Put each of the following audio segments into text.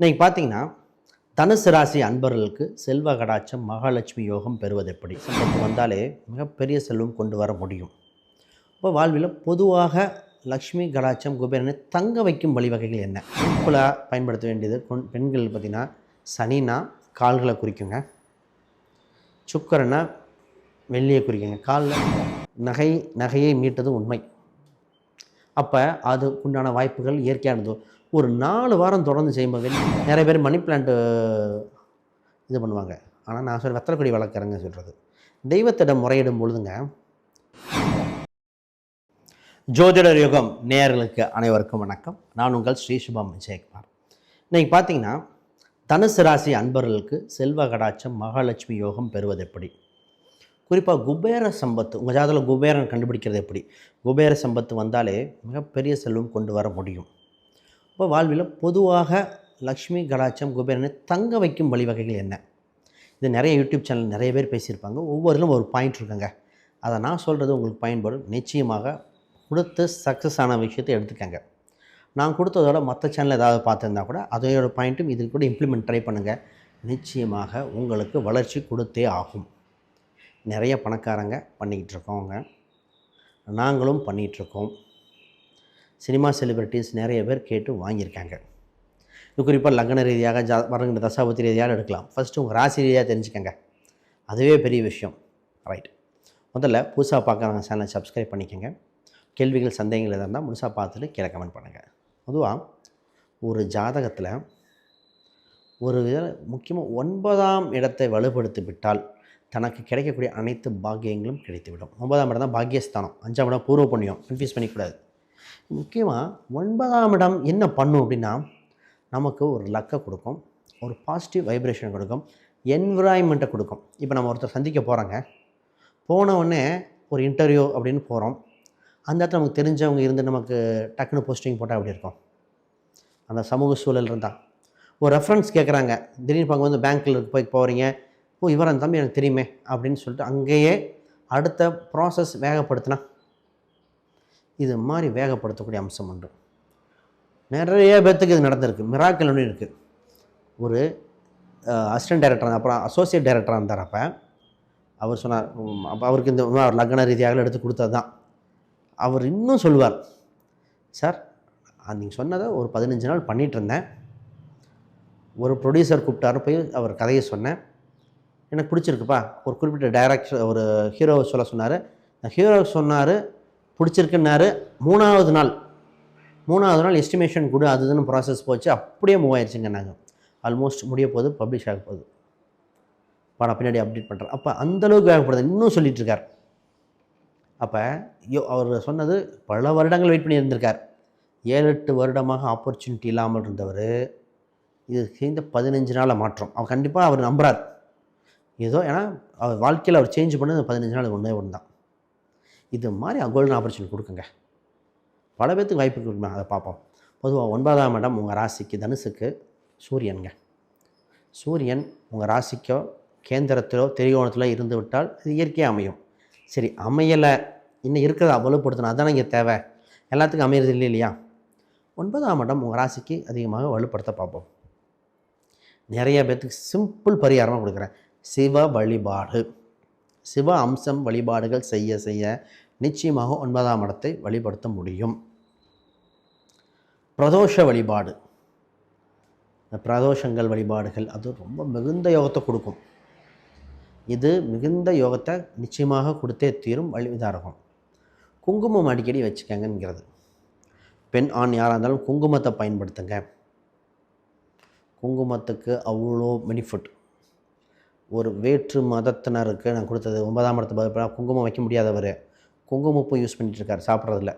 இன்றைக்கி பார்த்தீங்கன்னா தனுசு ராசி அன்பர்களுக்கு செல்வ கடாட்சம் மகாலட்சுமி யோகம் பெறுவது எப்படி? செல்வம் வந்தாலே மிகப்பெரிய செல்வம் கொண்டு வர முடியும். இப்போ வாழ்வில் பொதுவாக லக்ஷ்மி கடாட்சம் குபேரனை தங்க வைக்கும் வழிவகைகள் என்ன? சிம்பிளாக பயன்படுத்த வேண்டியது கொண் பெண்கள் பார்த்திங்கன்னா சனினா கால்களை குறிக்குங்க. சுக்கரனா வெள்ளியை குறிக்குங்க. காலில் நகை நகையை மீட்டது உண்மை. அப்போ அதுக்குண்டான வாய்ப்புகள் இயற்கையானது. ஒரு நாலு வாரம் தொடர்ந்து செய்யும்போது நிறைய பேர் மணி பிளான்ட்டு இது பண்ணுவாங்க. ஆனால் நான் சொல்ல வெத்தலைக்கொடி வளர்க்குறேங்க சொல்கிறது தெய்வத்திடம் முறையிடும் பொழுதுங்க ஜோதிடர் யுகம் நேயர்களுக்கு அனைவருக்கும் வணக்கம். நான் உங்கள் ஸ்ரீ சுபம் விஜயகுமார் இன்றைக்கி பார்த்தீங்கன்னா தனுசு ராசி அன்பர்களுக்கு செல்வ கடாட்சம் மகாலட்சுமி யோகம் பெறுவது எப்படி? குறிப்பாக குபேர சம்பத்து உங்கள் ஜாதகத்தில் குபேரன் கண்டுபிடிக்கிறது எப்படி? குபேர சம்பத்து வந்தாலே மிகப்பெரிய செல்வம் கொண்டு வர முடியும். இப்போ வாழ்வில் பொதுவாக லக்ஷ்மி கடாச்சம் குபேரனை தங்க வைக்கும் வழிவகைகள் என்ன? இது நிறைய யூடியூப் சேனல் நிறைய பேர் பேசியிருப்பாங்க. ஒவ்வொருலும் ஒரு பாயிண்ட் இருக்குங்க. அதை நான் சொல்கிறது உங்களுக்கு பயன்படும். நிச்சயமாக கொடுத்து சக்ஸஸ் ஆன விஷயத்தை எடுத்துக்கங்க. நான் கொடுத்ததோட மற்ற சேனல் ஏதாவது பார்த்துருந்தா கூட அதோட பாயிண்ட்டும் இதுக்கு கூட இம்ப்ளிமெண்ட் ட்ரை பண்ணுங்கள் நிச்சயமாக உங்களுக்கு வளர்ச்சி கொடுத்தே ஆகும். நிறைய பணக்காரங்க பண்ணிக்கிட்டு இருக்கோங்க நாங்களும் பண்ணிகிட்ருக்கோம் சினிமா செலிப்ரிட்டிஸ் நிறைய பேர் கேட்டு வாங்கியிருக்காங்க. இது குறிப்பாக லக்ன ரீதியாக ஜா வரங்கிற தசாபத்தி ரீதியாக எடுக்கலாம். ஃபஸ்ட்டு உங்கள் ராசி ரீதியாக தெரிஞ்சுக்கோங்க. அதுவே பெரிய விஷயம். ரைட் முதல்ல புதுசாக பார்க்குறவங்க சேனலை சப்ஸ்கிரைப் பண்ணிக்கோங்க. கேள்விகள் சந்தேகங்கள் எதாக இருந்தால் முழுசாக பார்த்துட்டு கீழே கமெண்ட் பண்ணுங்கள் பொதுவாக ஒரு ஜாதகத்தில் ஒரு முக்கியமாக ஒன்பதாம் இடத்தை வலுப்படுத்தி விட்டால் தனக்கு கிடைக்கக்கூடிய அனைத்து பாக்கியங்களும் கிடைத்துவிடும். ஒன்பதாம் இடம் தான் பாக்கியஸ்தானம். அஞ்சாம் இடம் பூர்வ புண்ணியம். கன்ஃபியூஸ் பண்ணிக்கூடாது. முக்கியமாக ஒன்பதாம் இடம் என்ன பண்ணும் அப்படின்னா நமக்கு ஒரு லக்கை கொடுக்கும். ஒரு பாசிட்டிவ் வைப்ரேஷன் கொடுக்கும். என்விரான்மெண்ட்டை கொடுக்கும். இப்போ நம்ம ஒருத்தர் சந்திக்க போகிறோங்க போனவுடனே ஒரு இன்டர்வியூ அப்படின்னு போகிறோம் அந்த இடத்துல நமக்கு தெரிஞ்சவங்க இருந்து நமக்கு டக்குன்னு போஸ்டிங் போட்டால் அப்படி இருக்கும்? அந்த சமூக சூழல் இருந்தால் ஒரு ரெஃபரன்ஸ் கேட்குறாங்க திடீர்னு பார்க்க வந்து பேங்க்கில் போய் போகிறீங்க ஓ இவர் அந்த தம்பி எனக்கு தெரியுமே அப்படின்னு சொல்லிட்டு அங்கேயே அடுத்த ப்ராசஸ் வேகப்படுத்தினா இது மாதிரி வேகப்படுத்தக்கூடிய அம்சம் உண்டு நிறைய பேர்த்துக்கு இது நடந்திருக்கு. மிராக்கல் ஒன்று இருக்குது ஒரு அசிஸ்டன்ட் டைரக்டர் அப்புறம் அசோசியேட் டைரக்டராக இருந்தார் அப்போ அவர் சொன்னார் அப்போ அவருக்கு இந்த அவர் லக்ன ரீதியாக எடுத்து கொடுத்தது தான். அவர் இன்னும் சொல்லுவார் சார் நீங்கள் சொன்னதை ஒரு பதினஞ்சு நாள் பண்ணிகிட்டு இருந்தேன். ஒரு ப்ரொடியூசர் கூப்பிட்டாரு போய் அவர் கதையை சொன்னேன். எனக்கு பிடிச்சிருக்குப்பா. ஒரு குறிப்பிட்ட டைரக்டர் ஒரு ஹீரோவை சொல்ல சொன்னார். ஹீரோ சொன்னார் பிடிச்சிருக்குன்னாரு. மூணாவது நாள் மூணாவது நாள் எஸ்டிமேஷன் கொடு அது ப்ராசஸ் போச்சு. அப்படியே மூவ் ஆயிடுச்சுங்க நாங்கள் ஆல்மோஸ்ட் முடிய போகுது பப்ளிஷ் ஆக போகுது படம் பின்னாடி அப்டேட் பண்ணுறேன் அப்போ அந்தளவுக்கு வேகப்படுது. இன்னும் சொல்லிகிட்ருக்கார் இருக்கார். அப்போ யோ அவர் சொன்னது பல வருடங்கள் வெயிட் பண்ணி இருந்திருக்கார் ஏழு எட்டு வருடமாக ஆப்பர்ச்சுனிட்டி இல்லாமல் இருந்தவர். இது இந்த பதினஞ்சு நாளில் மாற்றம். அவர் கண்டிப்பாக அவர் நம்புகிறார் ஏதோ ஏன்னா அவர் வாழ்க்கையில் அவர் சேஞ்ச் பண்ணது பதினஞ்சு நாள் ஒன்றே ஒன்று தான். இது மாதிரி கோல்டன் ஆப்பர்ச்சுனிட்டி கொடுக்குங்க. பல பேர்த்துக்கு வாய்ப்பு கொடுக்கணும் அதை பார்ப்போம். பொதுவாக ஒன்பதாம் இடம் உங்கள் ராசிக்கு தனுசுக்கு சூரியனுங்க. சூரியன் உங்கள் ராசிக்கோ கேந்திரத்திலோ திரிகோணத்திலோ இருந்து விட்டால் இது இயற்கையாக அமையும். சரி அமையலை. இன்னும் இருக்கிறத வலுப்படுத்தணும். அதானே இங்கே தேவை. எல்லாத்துக்கும் அமையிறது இல்லை இல்லையா? ஒன்பதாம் இடம் உங்கள் ராசிக்கு அதிகமாக வலுப்படுத்த பார்ப்போம். நிறைய பேர்த்துக்கு சிம்பிள் பரிகாரமாக கொடுக்குறேன். சிவ வழிபாடு. சிவ அம்சம் வழிபாடுகள் செய்ய செய்ய நிச்சயமாக ஒன்பதாம் இடத்தை வழிபடுத்த முடியும். பிரதோஷ வழிபாடு. இந்த பிரதோஷங்கள் வழிபாடுகள் அது ரொம்ப மிகுந்த யோகத்தை கொடுக்கும். இது மிகுந்த யோகத்தை நிச்சயமாக கொடுத்தே தீரும் வழி இதாக இருக்கும். குங்குமம் அடிக்கடி வச்சுக்கங்கிறது பெண் ஆண் யாராக இருந்தாலும் குங்குமத்தை பயன்படுத்துங்க. குங்குமத்துக்கு அவ்வளோ பெனிஃபிட் ஒரு வேற்று மதத்தினருக்கு நான் கொடுத்தது ஒன்பதாம் இடத்து பதிலாக குங்குமம் வைக்க முடியாதவர். குங்குமப்பூ யூஸ் பண்ணிட்டு இருக்கார் சாப்பிட்றதில்ல.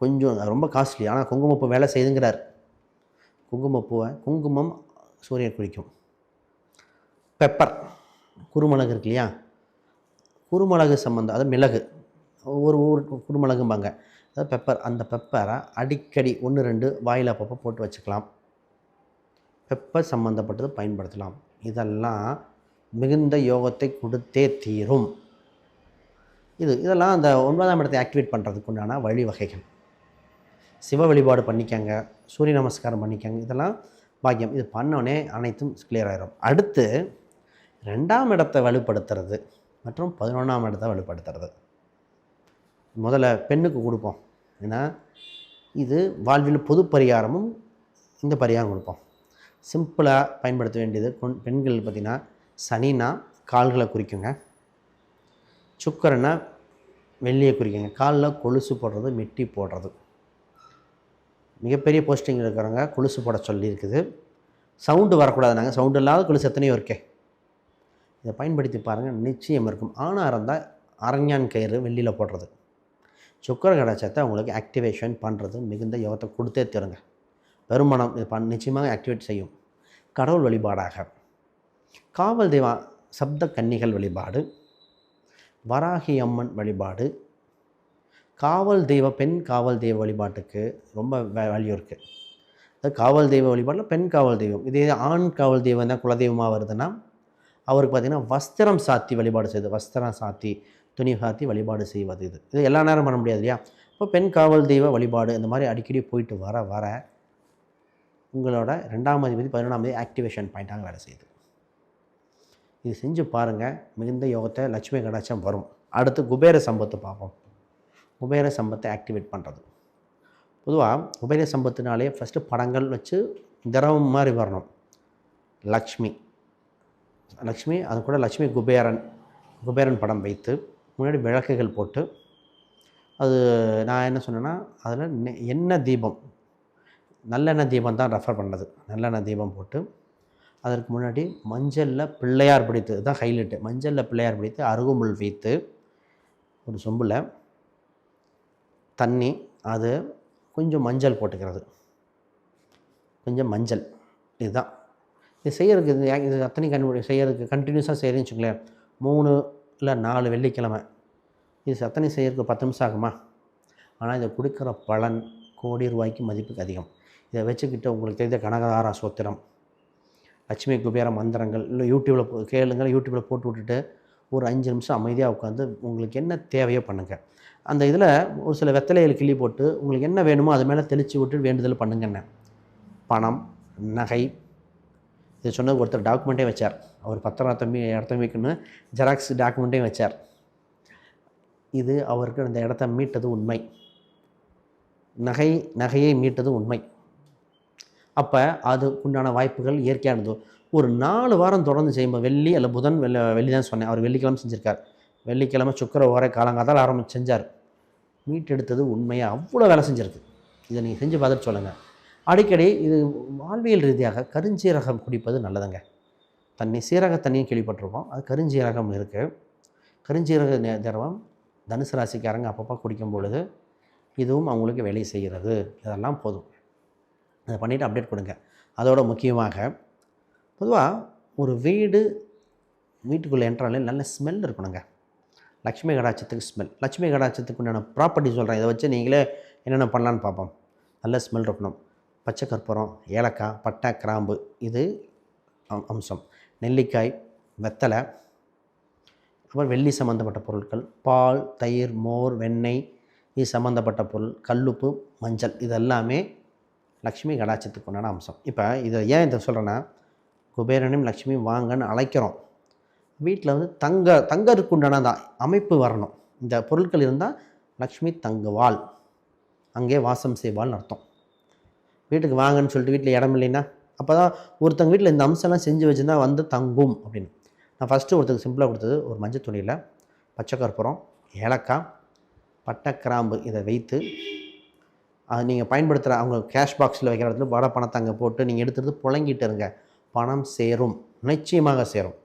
கொஞ்சம் ரொம்ப காஸ்ட்லி ஆனால் குங்குமப்பூ வேலை செய்துங்கிறார் குங்குமப்பூவை குங்குமம் சூரியன் குளிக்கும் பெப்பர் குருமிளகு இருக்கு இல்லையா? குருமிளகு சம்மந்தம் அது மிளகு. ஒரு ஊர் குருமிளகும்பாங்க. அதாவது பெப்பர் அந்த பெப்பரை அடிக்கடி ஒன்று ரெண்டு வாயில் அப்பப்போ போட்டு வச்சுக்கலாம். பெப்பர் சம்மந்தப்பட்டது பயன்படுத்தலாம். இதெல்லாம் மிகுந்த யோகத்தை கொடுத்தே தீரும். இது இதெல்லாம் அந்த ஒன்பதாம் இடத்தை ஆக்டிவேட் பண்ணுறதுக்கு உண்டான வழிவகைகள் சிவ வழிபாடு பண்ணிக்கங்க சூரிய நமஸ்காரம் பண்ணிக்கங்க இதெல்லாம் பாக்கியம். இது பண்ணோடனே அனைத்தும் கிளியர் ஆகிடும் அடுத்து ரெண்டாம் இடத்தை வலுப்படுத்துறது மற்றும் பதினொன்றாம் இடத்தை வலுப்படுத்துறது. முதல்ல பெண்ணுக்கு கொடுப்போம். ஏன்னா இது வாழ்வில் பொது பரிகாரமும் இந்த பரிகாரம் கொடுப்போம். சிம்பிளாக பயன்படுத்த வேண்டியது கொண் பெண்கள் பார்த்திங்கன்னா சனினா கால்களை குறிக்குங்க. சுக்கரனா வெள்ளியை குறிக்குங்க. காலில் கொலுசு போடுறது மெட்டி போடுறது. மிகப்பெரிய போஸ்டிங் இருக்கிறவங்க கொலுசு போட சொல்லியிருக்குது. சவுண்டு வரக்கூடாது நாங்கள் சவுண்டு இல்லாத கொலுசு எத்தனையோ இருக்கே. இதை பயன்படுத்தி பாருங்கள். நிச்சயம் இருக்கும். ஆணாக இருந்தால் அரஞ்சான் கயிறு வெள்ளியில் போடுறது. சுக்கர கடாச்சத்தை உங்களுக்கு ஆக்டிவேஷன் பண்ணுறது மிகுந்த யோகத்தை கொடுத்தே தருங்க. பெருமணம் இது பண் நிச்சயமாக ஆக்டிவேட் செய்யும். கடவுள் வழிபாடாக. காவல் தெய்வம் சப்த கன்னிகள் வழிபாடு வராகி அம்மன் வழிபாடு காவல் தெய்வ பெண் காவல் தெய்வ வழிபாட்டுக்கு ரொம்ப வேல்யூ இருக்குது அது காவல் தெய்வ வழிபாட்டில் பெண் காவல் தெய்வம். இதே ஆண் காவல் தெய்வம் தான் குலதெய்வமாக வருதுன்னா அவருக்கு பார்த்திங்கன்னா வஸ்திரம் சாத்தி வழிபாடு செய்வது வஸ்திரம் சாத்தி துணி சாத்தி வழிபாடு செய்வது இது. இது எல்லா நேரம் பண்ண முடியாது இல்லையா? இப்போ பெண் காவல் தெய்வ வழிபாடு இந்த மாதிரி அடிக்கடி போயிட்டு வர வர உங்களோட ரெண்டாம் அதிபதி பதினொன்றாம் தேதி ஆக்டிவேஷன் பாயிண்ட்டாக வேலை செய்யுது. இது செஞ்சு பாருங்கள் மிகுந்த யோகத்தை லட்சுமி கடாட்சம் வரும். அடுத்து குபேர சம்பத்து பார்ப்போம். குபேர சம்பத்தை ஆக்டிவேட் பண்ணுறது பொதுவாக குபேர சம்பத்துனாலே ஃபஸ்ட்டு படங்கள் வச்சு திரவம் மாதிரி வரணும். லக்ஷ்மி. லக்ஷ்மி அது கூட லக்ஷ்மி குபேரன் குபேரன் படம் வைத்து முன்னாடி விளக்குகள் போட்டு அது நான் என்ன சொன்னேன்னா அதில் என்ன எண்ணெய் தீபம். நல்லெண்ணெய் தீபம் தான் ரெஃபர் பண்ணது. நல்லெண்ணெய் தீபம் போட்டு அதற்கு முன்னாடி மஞ்சளில் பிள்ளையார் பிடித்து இதுதான் ஹைலைட்டு. மஞ்சளில் பிள்ளையார் பிடித்து அருகுமுள் வைத்து ஒரு சொம்பில் தண்ணி அது கொஞ்சம் மஞ்சள் போட்டுக்கிறது. கொஞ்சம் மஞ்சள். இதுதான். இது செய்யறதுக்கு இது இது அத்தனை கண்டுபிடி செய்கிறதுக்கு கண்டினியூஸாக செய்கிறேன்னு வச்சுங்களேன் மூணு இல்லை நாலு வெள்ளிக்கிழமை. இது அத்தனை செய்கிறதுக்கு பத்து நிமிஷம் ஆகுமா? ஆனால் இதை கொடுக்குற பலன் கோடி ரூபாய்க்கு மதிப்புக்கு அதிகம். இதை வச்சுக்கிட்டு உங்களுக்கு தெரிந்த கனகதாரா சோத்திரம். லட்சுமி குபேர மந்திரங்கள் இல்லை யூடியூப்பில் கேளுங்கள் யூடியூப்பில் போட்டு விட்டுட்டு ஒரு அஞ்சு நிமிஷம் அமைதியாக உட்காந்து உங்களுக்கு என்ன தேவையோ பண்ணுங்கள் அந்த இதில் ஒரு சில வெத்தலைகள் கிள்ளி போட்டு உங்களுக்கு என்ன வேணுமோ அது மேலே தெளித்து விட்டு வேண்டுதல் பண்ணுங்கண்ணே பணம் நகை இது சொன்னது ஒருத்தர் டாக்குமெண்ட்டே வச்சார். அவர் பத்திரம் தம்பி இடத்த வைக்கணும் ஜெராக்ஸ் டாக்குமெண்ட்டையும் வச்சார். இது அவருக்கு அந்த இடத்த மீட்டது உண்மை. நகை நகையை மீட்டது உண்மை. அப்போ அதுக்குண்டான வாய்ப்புகள் இயற்கையானது ஒரு நாலு வாரம் தொடர்ந்து செய்யும்போது வெள்ளி அல்ல புதன் வெள்ளி வெள்ளி தான் சொன்னேன். அவர் வெள்ளிக்கிழமை செஞ்சுருக்கார். வெள்ளிக்கிழமை சுக்கர ஓரை காலங்காத்தால் ஆரம்பிச்சு செஞ்சார். மீட்டெடுத்தது உண்மையாக அவ்வளோ வேலை செஞ்சிருக்கு. இதை நீங்கள் செஞ்சு பார்த்துட்டு சொல்லுங்கள் அடிக்கடி இது வாழ்வியல் ரீதியாக கருஞ்சீரகம் குடிப்பது நல்லதுங்க. தண்ணி சீரக தண்ணியும் கேள்விப்பட்டிருக்கோம் அது கருஞ்சீரகம் இருக்குது கருஞ்சீரக திரவம் தனுசு ராசிக்காரங்க அப்பப்போ குடிக்கும் பொழுது இதுவும் அவங்களுக்கு வேலை செய்கிறது. இதெல்லாம் போதும். அதை பண்ணிவிட்டு அப்டேட் கொடுங்க. அதோட முக்கியமாக பொதுவாக ஒரு வீடு வீட்டுக்குள்ளே என்ட்ராலே நல்ல ஸ்மெல் இருக்கணுங்க. லக்ஷ்மி கடாட்சத்துக்கு ஸ்மெல் லக்ஷ்மி கடாட்சத்துக்கு உண்டான ப்ராப்பர்ட்டி சொல்கிறேன் இதை வச்சு நீங்களே என்னென்ன பண்ணலான்னு பார்ப்போம். நல்ல ஸ்மெல் இருக்கணும். பச்சை கற்பூரம் ஏலக்காய் பட்டை கிராம்பு இது அம்- அம்சம். நெல்லிக்காய் வெத்தலை அப்புறம் வெள்ளி சம்மந்தப்பட்ட பொருட்கள் பால் தயிர் மோர் வெண்ணெய் இது சம்மந்தப்பட்ட பொருள் கல்லுப்பு மஞ்சள் இது எல்லாமே லக்ஷ்மி கடாட்சத்துக்கு உண்டான அம்சம். இப்போ இதை ஏன் இதை சொல்கிறேன்னா குபேரனையும் லக்ஷ்மியும் வாங்கன்னு அழைக்கிறோம். வீட்டில் வந்து தங்க தங்கருக்கு உண்டான தான் அமைப்பு வரணும். இந்த பொருட்கள் இருந்தால் லக்ஷ்மி தங்குவாள். அங்கே வாசம் செய்வாள்னு அர்த்தம். வீட்டுக்கு வாங்கன்னு சொல்லிட்டு வீட்டில் இடம் இல்லைன்னா அப்போ தான் ஒருத்தங்க வீட்டில் இந்த அம்சம்லாம் செஞ்சு வச்சுருந்தா வந்து தங்கும் அப்படின்னு. நான் ஃபஸ்ட்டு ஒருத்தருக்கு சிம்பிளாக கொடுத்தது ஒரு மஞ்சள் துணியில் பச்சை கற்பூரம் ஏலக்காய் பட்டை கிராம்பு இதை வைத்து அது நீங்கள் பயன்படுத்துகிற அவங்க கேஷ் பாக்ஸில் வைக்கிற இடத்துல வட பணத்தை அங்கே போட்டு நீங்கள் எடுத்துகிட்டு புழங்கிட்டு இருங்க. பணம் சேரும். நிச்சயமாக சேரும்.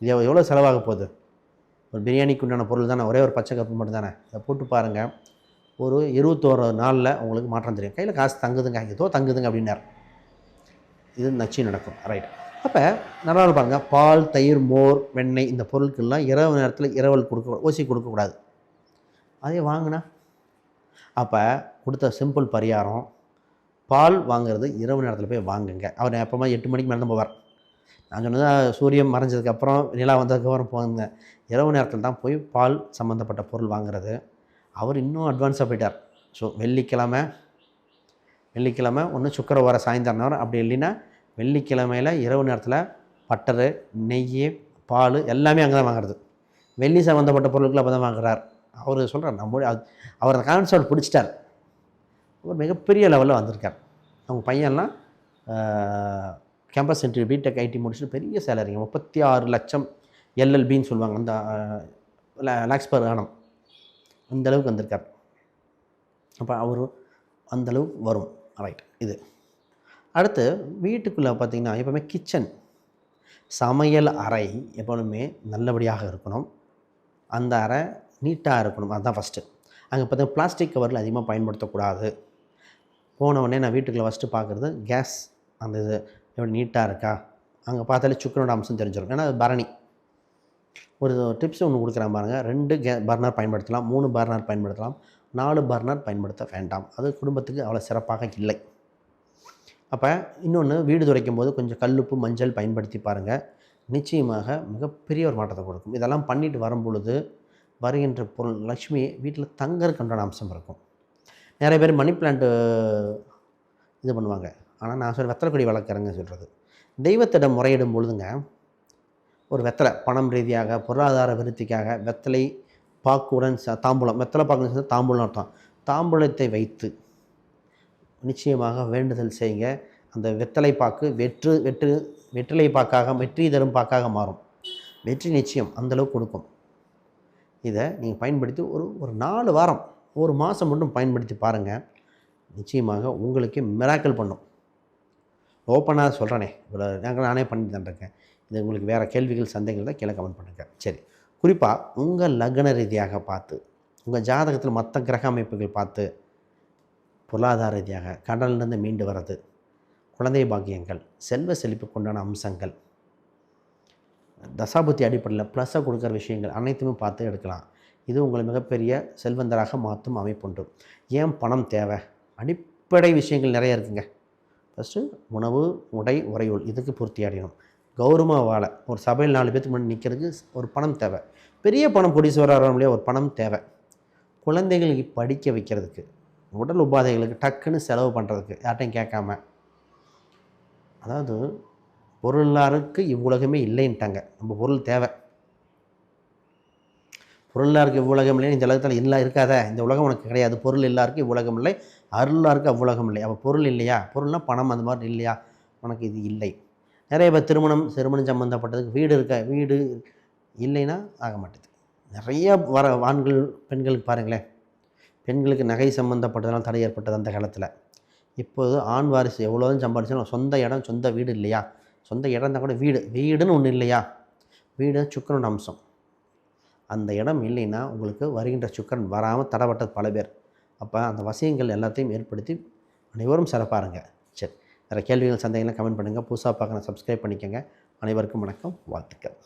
இது எவ்வளோ செலவாக போகுது? ஒரு பிரியாணிக்கு உண்டான பொருள் தானே? ஒரே ஒரு பச்சை கப்பு மட்டும் தானே? இதை போட்டு பாருங்கள் ஒரு இருபத்தோரு நாளில் உங்களுக்கு மாற்றம் தெரியும். கையில் காசு தங்குதுங்க. ஏதோ தங்குதுங்க அப்படின்னார். இது நச்சு நடக்கும். ரைட் அப்போ நல்லா பாருங்கள் பால் தயிர் மோர் வெண்ணெய் இந்த பொருட்கள்லாம் இரவு நேரத்தில் இரவல் கொடுக்க ஊசி கொடுக்கக்கூடாது. அதே வாங்கினா அப்போ கொடுத்த சிம்பிள் பரிகாரம் பால் வாங்குறது இரவு நேரத்தில் போய் வாங்குங்க. அவர் எப்போமா எட்டு மணிக்கு மேலே தான் போவார். நான் சொன்னது சூரியன் மறைஞ்சதுக்கப்புறம் நிலா வந்ததுக்கப்புறம் போங்க. இரவு நேரத்தில் தான் போய் பால் சம்மந்தப்பட்ட பொருள் வாங்குறது. அவர் இன்னும் அட்வான்ஸாக போயிட்டார். ஸோ வெள்ளிக்கிழமை வெள்ளிக்கிழமை ஒன்று சுக்கரவார சாயந்தரம் நேரம் அப்படி இல்லைன்னா வெள்ளிக்கிழமையில் இரவு நேரத்தில் பட்டரு நெய் பால் எல்லாமே அங்கே தான் வாங்குறது. வெள்ளி சம்மந்தப்பட்ட பொருட்கள் அப்போ தான் வாங்குறார். அவர் சொல்கிறார் நம்ம அவர் அந்த கான்செப்ட் பிடிச்சிட்டார். ஒரு மிகப்பெரிய லெவலில் வந்திருக்கார். அவங்க பையன்லாம் campus interview B Tech IT முடிச்சுட்டு பெரிய சேலரிங்க முப்பத்தி ஆறு லட்சம் எல்எல்பின்னு சொல்லுவாங்க. அந்த லேக்ஸ் பர் ஆனம். அந்த அளவுக்கு வந்திருக்கார். அப்போ அவர் அந்தளவுக்கு வரும். ரைட் இது. அடுத்து வீட்டுக்குள்ளே பார்த்தீங்கன்னா எப்போவுமே கிச்சன் சமையல் அறை எப்பொழுதுமே நல்லபடியாக இருக்கணும். அந்த அறை நீட்டாக இருக்கணும். அதுதான் ஃபஸ்ட்டு அங்கே பார்த்தீங்கன்னா பிளாஸ்டிக் கவரில் அதிகமாக பயன்படுத்தக்கூடாது. போன உடனே நான் வீட்டுக்குள்ளே ஃபஸ்ட்டு பார்க்குறது கேஸ் அந்த இது நீட்டாக இருக்கா? அங்கே பார்த்தாலே சுக்கனோட அம்சம் தெரிஞ்சிடும். ஏன்னா அது பரணி. ஒரு டிப்ஸ் ஒன்று கொடுக்குறேன் பாருங்கள் ரெண்டு கே பர்னர் பயன்படுத்தலாம் மூணு பர்னர் பயன்படுத்தலாம் நாலு பர்னர் பயன்படுத்த வேண்டாம். அது குடும்பத்துக்கு அவ்வளோ சிறப்பாக இல்லை. அப்போ இன்னொன்று வீடு துடைக்கும் போது கொஞ்சம் கல்லுப்பு மஞ்சள் பயன்படுத்தி பாருங்கள் நிச்சயமாக மிகப்பெரிய ஒரு மாற்றத்தை கொடுக்கும். இதெல்லாம் பண்ணிட்டு வரும் பொழுது வருகின்ற பொருள் லக்ஷ்மி வீட்டில் தங்கறதுக்குண்டான அம்சம் இருக்கும். நிறைய பேர் மணி பிளான்ட்டு இது பண்ணுவாங்க. ஆனால் நான் சொல்ல வெத்தலைக்கொடி வளர்க்குறேங்க சொல்கிறது தெய்வத்திடம் முறையிடும் பொழுதுங்க ஒரு வெத்தலை பணம் ரீதியாக பொருளாதார விருத்திக்காக வெத்தலை பாக்குடன் ச தாம்பூலம் வெத்தலை பாக்குன்னு சொன்னால் தாம்பூலம் அர்த்தம். தாம்பூலத்தை வைத்து நிச்சயமாக வேண்டுதல் செய்யுங்க. அந்த வெத்தலை பாக்கு வெற்று வெற்று வெற்றிலை பாக்காக வெற்றி தரும் பாக்காக மாறும். வெற்றி நிச்சயம் அந்தளவுக்கு கொடுக்கும். இதை நீங்கள் பயன்படுத்தி ஒரு ஒரு நாலு வாரம் ஒரு மாதம் மட்டும் பயன்படுத்தி பாருங்கள் நிச்சயமாக உங்களுக்கு மிராக்கல் பண்ணும். ஓப்பனாக சொல்கிறேனே இவ்வளோ நாங்கள் நானே பண்ணி தந்துருக்கேன் இது உங்களுக்கு வேறு கேள்விகள் சந்தேகங்கள் தான் கீழே கமெண்ட் பண்ணுங்கள் சரி. குறிப்பாக உங்கள் லக்ன ரீதியாக பார்த்து உங்கள் ஜாதகத்தில் மற்ற கிரக அமைப்புகள் பார்த்து பொருளாதார ரீதியாக கடல்லேருந்து மீண்டு வர்றது குழந்தை பாக்கியங்கள் செல்வ செழிப்புக்கு உண்டான அம்சங்கள் தசாபுத்தி அடிப்படையில் ப்ளஸ்ஸை கொடுக்குற விஷயங்கள் அனைத்துமே பார்த்து எடுக்கலாம். இது உங்களை மிகப்பெரிய செல்வந்தராக மாற்றும் அமைப்புண்டு. ஏன் பணம் தேவை? அடிப்படை விஷயங்கள் நிறைய இருக்குங்க. ஃபஸ்ட்டு உணவு உடை உறையுள் இதுக்கு பூர்த்தி அடையணும். கௌரவமாக வாழ. ஒரு சபையில் நாலு பேத்துக்கு முன்னாடி நிற்கிறதுக்கு ஒரு பணம் தேவை. பெரிய பணம் கொடிசுவராக ஒரு பணம் தேவை. குழந்தைகளுக்கு படிக்க வைக்கிறதுக்கு உடல் உபாதைகளுக்கு டக்குன்னு செலவு பண்ணுறதுக்கு யார்ட்டையும் கேட்காம. அதாவது பொருளாருக்கு இவ்வுலகமே இல்லைன்ட்டாங்க. நம்ம பொருள் தேவை. பொருளாருக்கு இவ்வுலகம் இல்லை இந்த உலகத்தில் இல்லை இருக்காத. இந்த உலகம் உனக்கு கிடையாது. பொருள் எல்லாருக்கும் இவ்வுலகம் இல்லை. அருளாருக்கு அவ்வுலகம் இல்லை. அப்போ பொருள் இல்லையா? பொருள்னா பணம் அந்த மாதிரி இல்லையா? உனக்கு இது இல்லை. நிறைய பேர் திருமணம் திருமணம் சம்மந்தப்பட்டதுக்கு வீடு இருக்க வீடு இல்லைன்னா ஆக மாட்டேது. நிறைய வர ஆண்கள் பெண்களுக்கு பாருங்களேன். பெண்களுக்கு நகை சம்மந்தப்பட்டதெல்லாம் தடை ஏற்பட்டது அந்த காலத்தில். இப்போது ஆண் வாரிசு எவ்வளோதான் சம்பாதிச்சாலும் சொந்த இடம் சொந்த வீடு இல்லையா? சொந்த இடம் இருந்தால் கூட வீடு வீடுன்னு ஒன்று இல்லையா? வீடு சுக்கரன் அம்சம். அந்த இடம் இல்லைன்னா உங்களுக்கு வருகின்ற சுக்கரன் வராமல் தடப்பட்டது பல பேர். அப்போ அந்த வசியங்கள் எல்லாத்தையும் ஏற்படுத்தி அனைவரும் சிறப்பாருங்க. சரி வேறு கேள்விகள் சந்தைகள்லாம் கமெண்ட் பண்ணுங்கள் புதுசாக பார்க்குறேன் சப்ஸ்கிரைப் பண்ணிக்கோங்க. அனைவருக்கும் வணக்கம். வாழ்த்துக்கள்.